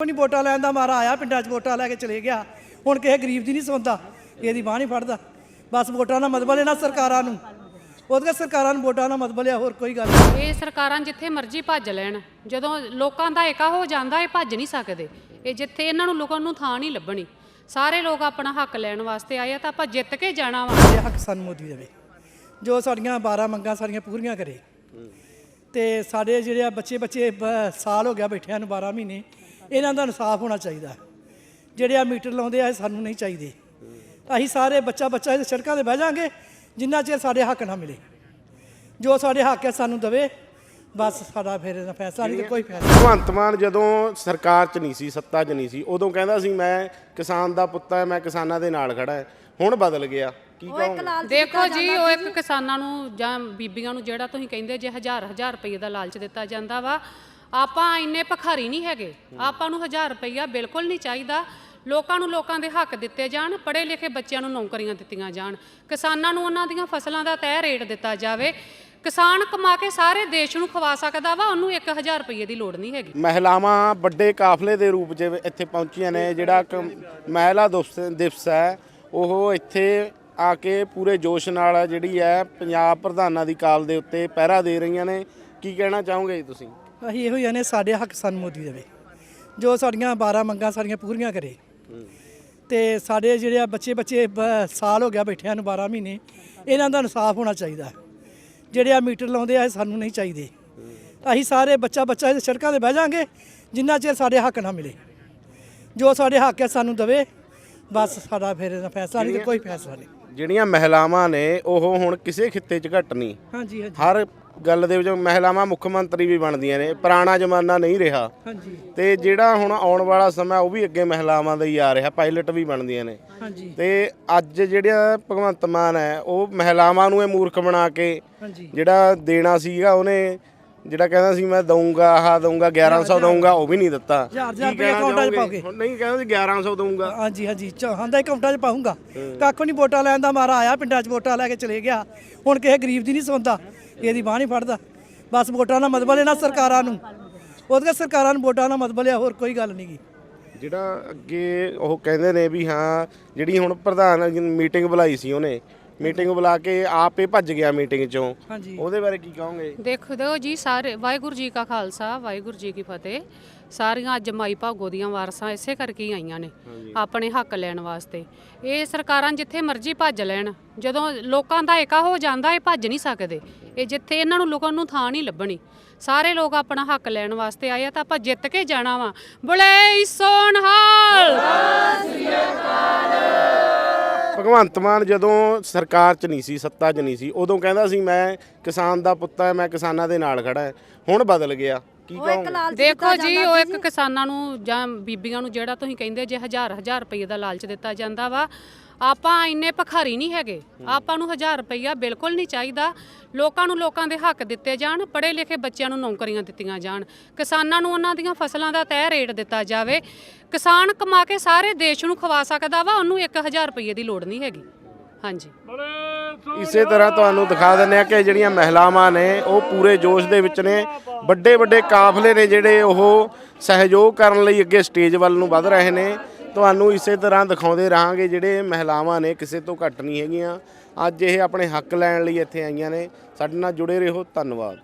ਨਹੀਂ ਵੋਟਾਂ ਲੈਣ ਦਾ ਮਾਰਾ ਆਇਆ ਪਿੰਡਾਂ 'ਚ ਵੋਟਾਂ ਲੈ ਕੇ ਚਲੇ ਗਿਆ। ਹੁਣ ਕਿਸੇ ਗਰੀਬ ਦੀ ਨਹੀਂ ਸੁਣਦਾ ਇਹਦੀ ਬਾਹ ਨਹੀਂ ਫੜਦਾ। ਬਸ ਵੋਟਾਂ ਦਾ ਮਤਲਬ ਇਹਨਾਂ ਸਰਕਾਰਾਂ ਨੂੰ। ਉਹਦੀਆਂ ਸਰਕਾਰਾਂ ਨੂੰ ਵੋਟਾਂ ਦਾ ਮਤਲਬ ਹੈ ਹੋਰ ਕੋਈ ਗੱਲ ਨਹੀਂ। ਇਹ ਸਰਕਾਰਾਂ ਜਿੱਥੇ ਮਰਜ਼ੀ ਭੱਜ ਲੈਣ। ਜਦੋਂ ਲੋਕਾਂ ਦਾ ਏਕਾ ਹੋ ਜਾਂਦਾ ਇਹ ਭੱਜ ਨਹੀਂ ਸਕਦੇ। ਇਹ ਜਿੱਥੇ ਇਹਨਾਂ ਨੂੰ ਲੋਕਾਂ ਨੂੰ ਥਾਂ ਨਹੀਂ ਲੱਭਣੀ। ਸਾਰੇ ਲੋਕ ਆਪਣਾ ਹੱਕ ਲੈਣ ਵਾਸਤੇ ਆਏ ਆ ਤਾਂ ਆਪਾਂ ਜਿੱਤ ਕੇ ਜਾਣਾ ਵਾ। ਇਹ ਹੱਕ ਸਾਨੂੰ ਮੋਦੀ ਦੇਵੇ। ਜੋ ਸਾਡੀਆਂ 12 ਮੰਗਾਂ ਸਾਡੀਆਂ ਪੂਰੀਆਂ ਕਰੇ। ਤੇ ਸਾਡੇ ਜਿਹੜੇ ਬੱਚੇ ਬੱਚੇ ਸਾਲ ਹੋ ਗਿਆ ਬੈਠਿਆਂ ਨੂੰ 12 ਮਹੀਨੇ। ਇਹਨਾਂ ਦਾ ਇਨਸਾਫ ਹੋਣਾ ਚਾਹੀਦਾ ਜਿਹੜੇ ਆ ਮੀਟਰ ਲਾਉਂਦੇ ਆ ਇਹ ਸਾਨੂੰ ਨਹੀਂ ਚਾਹੀਦੇ। ਅਸੀਂ ਸਾਰੇ ਬੱਚਾ ਬੱਚਾ ਇਹ ਸੜਕਾਂ ਤੇ ਬਹਿ ਜਾਾਂਗੇ ਜਿੰਨਾ ਚਿਰ ਸਾਡੇ ਹੱਕ ਨਾ ਮਿਲੇ। ਜੋ ਸਾਡੇ ਹੱਕ ਹੈ ਸਾਨੂੰ ਦਵੇ। ਬਸ ਸਾਡਾ ਫਿਰ ਇਹਦਾ ਫੈਸਲਾ ਨਹੀਂ ਤੇ ਕੋਈ ਫੈਸਲਾ ਭਗਵੰਤ ਮਾਨ ਜਦੋਂ ਸਰਕਾਰ 'ਚ ਨਹੀਂ ਸੀ ਸੱਤਾ 'ਚ ਨਹੀਂ ਸੀ ਉਦੋਂ ਕਹਿੰਦਾ ਸੀ ਮੈਂ ਕਿਸਾਨ ਦਾ ਪੁੱਤ ਹਾਂ ਮੈਂ ਕਿਸਾਨਾਂ ਦੇ ਨਾਲ ਖੜਾ ਹਾਂ। ਹੁਣ ਬਦਲ ਗਿਆ। ਕੀ ਕਹੋਗੇ? ਦੇਖੋ ਜੀ ਉਹ ਇੱਕ ਕਿਸਾਨਾਂ ਨੂੰ ਜਾਂ ਬੀਬੀਆਂ ਨੂੰ ਜਿਹੜਾ ਤੁਸੀਂ ਕਹਿੰਦੇ ਜੇ ਹਜ਼ਾਰ ਹਜ਼ਾਰ ਰੁਪਏ ਦਾ ਲਾਲਚ ਦਿੱਤਾ ਜਾਂਦਾ ਵਾ ਆਪਾਂ ਇੰਨੇ ਭਖਾਰੀ ਨਹੀਂ ਹੈਗੇ। ਆਪਾਂ ਨੂੰ ਹਜ਼ਾਰ ਰੁਪਈਆ ਬਿਲਕੁਲ ਨਹੀਂ ਚਾਹੀਦਾ। ਲੋਕਾਂ ਨੂੰ ਲੋਕਾਂ ਦੇ ਹੱਕ ਦਿੱਤੇ ਜਾਣ, ਪੜ੍ਹੇ ਲਿਖੇ ਬੱਚਿਆਂ ਨੂੰ ਨੌਕਰੀਆਂ ਦਿੱਤੀਆਂ ਜਾਣ। ਕਿਸਾਨਾਂ ਨੂੰ ਉਹਨਾਂ ਦੀਆਂ ਫਸਲਾਂ ਦਾ ਤੈਅ ਰੇਟ ਦਿੱਤਾ ਜਾਵੇ। ਕਿਸਾਨ ਕਮਾ ਕੇ ਸਾਰੇ ਦੇਸ਼ ਨੂੰ ਖਵਾ ਸਕਦਾ ਵਾ, ਉਹਨੂੰ 1000 ਰੁਪਏ ਦੀ ਲੋੜ ਨਹੀਂ ਹੈਗੀ। ਮਹਿਲਾਵਾਂ ਵੱਡੇ ਕਾਫਲੇ ਦੇ ਰੂਪ 'ਚ ਇੱਥੇ ਪਹੁੰਚੀਆਂ ਨੇ, ਜਿਹੜਾ ਕਿ ਮਹਿਲਾ ਦਿਵਸ ਦਿਵਸ ਹੈ, ਉਹ ਇੱਥੇ ਆ ਕੇ ਪੂਰੇ ਜੋਸ਼ ਨਾਲ ਜਿਹੜੀ ਹੈ ਪੰਜਾਬ ਪ੍ਰਧਾਨਾਂ ਦੀ ਕਾਲ ਦੇ ਉੱਤੇ ਪਹਿਰਾ ਦੇ ਰਹੀਆਂ ਨੇ। ਕੀ ਕਹਿਣਾ ਚਾਹੋਗੇ ਜੀ ਤੁਸੀਂ? ਅਸੀਂ ਇਹੋ ਹੀ ਨੇ ਸਾਡੇ ਹੱਕ ਸਾਨੂੰ ਮੋਦੀ ਦੇਵੇ। ਜੋ ਸਾਡੀਆਂ 12 ਮੰਗਾਂ ਸਾਡੀਆਂ ਪੂਰੀਆਂ ਕਰੇ। ਤੇ ਸਾਡੇ ਜਿਹੜੇ ਆ ਬੱਚੇ ਬੱਚੇ ਸਾਲ ਹੋ ਗਿਆ ਬੈਠਿਆਂ ਨੂੰ 12 ਮਹੀਨੇ ਇਹਨਾਂ ਦਾ ਇਨਸਾਫ ਹੋਣਾ ਚਾਹੀਦਾ। ਜਿਹੜੇ ਆ ਮੀਟਰ ਲਾਉਂਦੇ ਆ ਇਹ ਸਾਨੂੰ ਨਹੀਂ ਚਾਹੀਦੇ। ਅਸੀਂ ਸਾਰੇ ਬੱਚਾ ਬੱਚਾ ਸੜਕਾਂ ਤੇ ਬਹਿ ਜਾਾਂਗੇ ਜਿੰਨਾ ਚਿਰ ਸਾਡੇ ਹੱਕ ਨਾ ਮਿਲੇ। ਜੋ ਸਾਡੇ ਹੱਕ ਹੈ ਸਾਨੂੰ ਦਵੇ। ਬਸ ਸਾਡਾ ਫਿਰ ਇਹਦਾ ਫੈਸਲਾ ਨਹੀਂ ਤੇ ਕੋਈ ਫੈਸਲਾ ਨਹੀਂ। ਜਿਹੜੀਆਂ ਮਹਿਲਾਵਾਂ ਨੇ ਉਹ ਹੁਣ ਕਿਸੇ ਖਿੱਤੇ 'ਚ ਘੱਟ ਨਹੀਂ। ਹਾਂਜੀ ਹਾਂਜੀ। ਹਰ ਗੱਲ ਦੇ ਵਿੱਚ ਮਹਿਲਾਵਾਂ ਮੁੱਖ ਮੰਤਰੀ ਵੀ ਬਣਦੀਆਂ ਨੇ ਪੁਰਾਣਾ ਜ਼ਮਾਨਾ ਨਹੀਂ ਰਿਹਾ। ਹਾਂਜੀ। ਤੇ ਜਿਹੜਾ ਹੁਣ ਆਉਣ ਵਾਲਾ ਸਮਾਂ ਉਹ ਵੀ ਅੱਗੇ ਮਹਿਲਾਵਾਂ ਦਾ ਹੀ ਆ ਰਿਹਾ ਪਾਇਲਟ ਵੀ ਬਣਦੀਆਂ ਨੇ। ਹਾਂਜੀ। ਤੇ ਅੱਜ ਜਿਹੜਾ ਭਗਵੰਤ ਮਾਨ ਹੈ ਉਹ ਮਹਿਲਾਵਾਂ ਨੂੰ ਇਹ ਮੂਰਖ ਬਣਾ ਕੇ ਹਾਂਜੀ। ਜਿਹੜਾ ਦੇਣਾ ਸੀਗਾ ਉਹਨੇ ਜਿਹੜਾ ਕਹਿੰਦਾ ਸੀ ਮੈਂ ਦਊਂਗਾ ਆਹ ਦਊਂਗਾ 1100 ਦਊਂਗਾ ਉਹ ਵੀ ਨਹੀਂ ਦਿੱਤਾ। ਹਜ਼ਾਰ ਹਜ਼ਾਰ ਕੀ ਰੁਪਏ ਕਹਿਣਾ ਅਕਾਊਂਟਾਂ 'ਚ ਚਾਹੋਗੇ? ਪਾਓਗੇ? ਹੁਣ ਨਹੀਂ ਕਹਿੰਦਾ ਸੀ 1100 ਦਊਂਗਾ। ਹਾਂਜੀ ਹਾਂਜੀ। ਚਾਹੁੰਦਾ ਅਕਾਊਂਟਾਂ 'ਚ ਪਾਉਂਗਾ ਕੱਖ ਨਹੀਂ ਵੋਟਾਂ ਲੈਣ ਦਾ ਮਾਰਾ ਆਇਆ ਪਿੰਡਾਂ 'ਚ ਵੋਟਾਂ ਲੈ ਕੇ ਚਲੇ ਗਿਆ। ਹੁਣ ਕਿਸੇ ਗਰੀਬ ਦੀ ਨਹੀਂ ਸੁਣਦਾ। ਇਹਦੀ ਬਾਹ ਨਹੀਂ ਫੜਦਾ। ਬਸ ਵੋਟਾਂ ਦਾ ਮਤਲਬ ਇਹਨਾਂ ਸਰਕਾਰਾਂ ਨੂੰ। ਉਹਦੀਆਂ ਸਰਕਾਰਾਂ ਨੂੰ ਵੋਟਾਂ ਦਾ ਮਤਲਬ ਹੈ ਹੋਰ ਕੋਈ ਗੱਲ ਨਹੀਂ ਗੀ। ਜਿਹੜਾ ਅੱਗੇ ਉਹ ਕਹਿੰਦੇ ਨੇ ਵੀ ਹਾਂ ਜਿਹੜੀ ਹੁਣ ਪ੍ਰਧਾਨ ਮੀਟਿੰਗ ਬੁਲਾਈ ਸੀ ਉਹਨੇ ਮੀਟਿੰਗ ਬੁਲਾ ਕੇ ਆਪੇ ਭੱਜ ਗਿਆ ਮੀਟਿੰਗ ਚੋਂ। ਉਹਦੇ ਬਾਰੇ ਕੀ ਕਹੋਗੇ? ਦੇਖੋ ਦਿਓ ਜੀ ਸਾਰੇ ਵਾਹਿਗੁਰੂ ਜੀ ਕਾ ਖਾਲਸਾ ਵਾਹਿਗੁਰੂ ਜੀ ਕੀ ਫਤਿਹ। ਸਾਰੀਆਂ ਅੱਜ ਮਾਈ ਭਾਗੋ ਦੀਆਂ ਵਾਰਸਾਂ ਇਸੇ ਕਰਕੇ ਹੀ ਆਈਆਂ ਨੇ ਆਪਣੇ ਹੱਕ ਲੈਣ ਵਾਸਤੇ। ਇਹ ਸਰਕਾਰਾਂ ਜਿੱਥੇ ਮਰਜ਼ੀ ਭੱਜ ਲੈਣ ਜਦੋਂ ਲੋਕਾਂ ਦਾ ਏਕਾ ਹੋ ਜਾਂਦਾ ਇਹ ਭੱਜ ਨਹੀਂ ਸਕਦੇ। ਇਹ ਜਿੱਥੇ ਇਹਨਾਂ ਨੂੰ ਲੋਕਾਂ ਨੂੰ ਥਾਂ ਨਹੀਂ ਲੱਭਣੀ। ਸਾਰੇ ਲੋਕ ਆਪਣਾ ਹੱਕ ਲੈਣ ਵਾਸਤੇ ਆਏ ਆ ਤਾਂ ਆਪਾਂ ਜਿੱਤ ਕੇ ਜਾਣਾ ਵਾ। ਬੁਲੇ ਸੋਨਹਾਲ ਭਗਵੰਤ ਮਾਨ ਜਦੋਂ ਸਰਕਾਰ 'ਚ ਨਹੀਂ ਸੀ ਸੱਤਾ 'ਚ ਨਹੀਂ ਸੀ ਉਦੋਂ ਕਹਿੰਦਾ ਸੀ ਮੈਂ ਕਿਸਾਨ ਦਾ ਪੁੱਤ ਹਾਂ ਮੈਂ ਕਿਸਾਨਾਂ ਦੇ ਨਾਲ ਖੜਾ ਹਾਂ। ਹੁਣ ਬਦਲ ਗਿਆ। ਕੀ ਕਹੋਗੇ? ਦੇਖੋ ਜੀ ਉਹ ਇੱਕ ਕਿਸਾਨਾਂ ਨੂੰ ਜਾਂ ਬੀਬੀਆਂ ਨੂੰ ਜਿਹੜਾ ਤੁਸੀਂ ਕਹਿੰਦੇ ਜੇ ਹਜ਼ਾਰ ਹਜ਼ਾਰ ਰੁਪਏ ਦਾ ਲਾਲਚ ਦਿੱਤਾ ਜਾਂਦਾ ਵਾ ਆਪਾਂ ਇੰਨੇ ਭਖਾਰੀ ਨਹੀਂ ਹੈਗੇ। ਆਪਾਂ ਨੂੰ ਹਜ਼ਾਰ ਰੁਪਈਆ ਬਿਲਕੁਲ ਨਹੀਂ ਚਾਹੀਦਾ। ਲੋਕਾਂ ਨੂੰ ਲੋਕਾਂ ਦੇ ਹੱਕ ਦਿੱਤੇ ਜਾਣ, ਪੜ੍ਹੇ ਲਿਖੇ ਬੱਚਿਆਂ ਨੂੰ ਨੌਕਰੀਆਂ ਦਿੱਤੀਆਂ ਜਾਣ। ਕਿਸਾਨਾਂ ਨੂੰ ਉਹਨਾਂ ਦੀਆਂ ਫਸਲਾਂ ਦਾ ਤੈਅ ਰੇਟ ਦਿੱਤਾ ਜਾਵੇ। ਕਿਸਾਨ ਕਮਾ ਕੇ ਸਾਰੇ ਦੇਸ਼ ਨੂੰ ਖਵਾ ਸਕਦਾ ਵਾ, ਉਹਨੂੰ 1000 ਰੁਪਈਏ ਦੀ ਲੋੜ ਨਹੀਂ ਹੈਗੀ। ਹਾਂਜੀ। ਇਸੇ ਤਰ੍ਹਾਂ ਤੁਹਾਨੂੰ ਦਿਖਾ ਦਿੰਦੇ ਆ ਕਿ ਜਿਹੜੀਆਂ ਮਹਿਲਾਵਾਂ ਨੇ, ਉਹ ਪੂਰੇ ਜੋਸ਼ ਦੇ ਵਿੱਚ ਨੇ। ਵੱਡੇ ਵੱਡੇ ਕਾਫਲੇ ਨੇ ਜਿਹੜੇ ਉਹ ਸਹਿਯੋਗ ਕਰਨ ਲਈ ਅੱਗੇ ਸਟੇਜ ਵੱਲ ਨੂੰ ਵੱਧ ਰਹੇ ਨੇ। ਤੁਹਾਨੂੰ ਇਸੇ ਤਰ੍ਹਾਂ ਦਿਖਾਉਂਦੇ ਰਹਾਂਗੇ ਜਿਹੜੇ ਮਹਿਲਾਵਾਂ ਨੇ, ਕਿਸੇ ਤੋਂ ਘੱਟ ਨਹੀਂ ਹੈਗੀਆਂ। ਅੱਜ ਇਹ ਆਪਣੇ ਹੱਕ ਲੈਣ ਲਈ ਇੱਥੇ ਆਈਆਂ ਨੇ। ਸਾਡੇ ਨਾਲ ਜੁੜੇ ਰਹੋ। ਧੰਨਵਾਦ।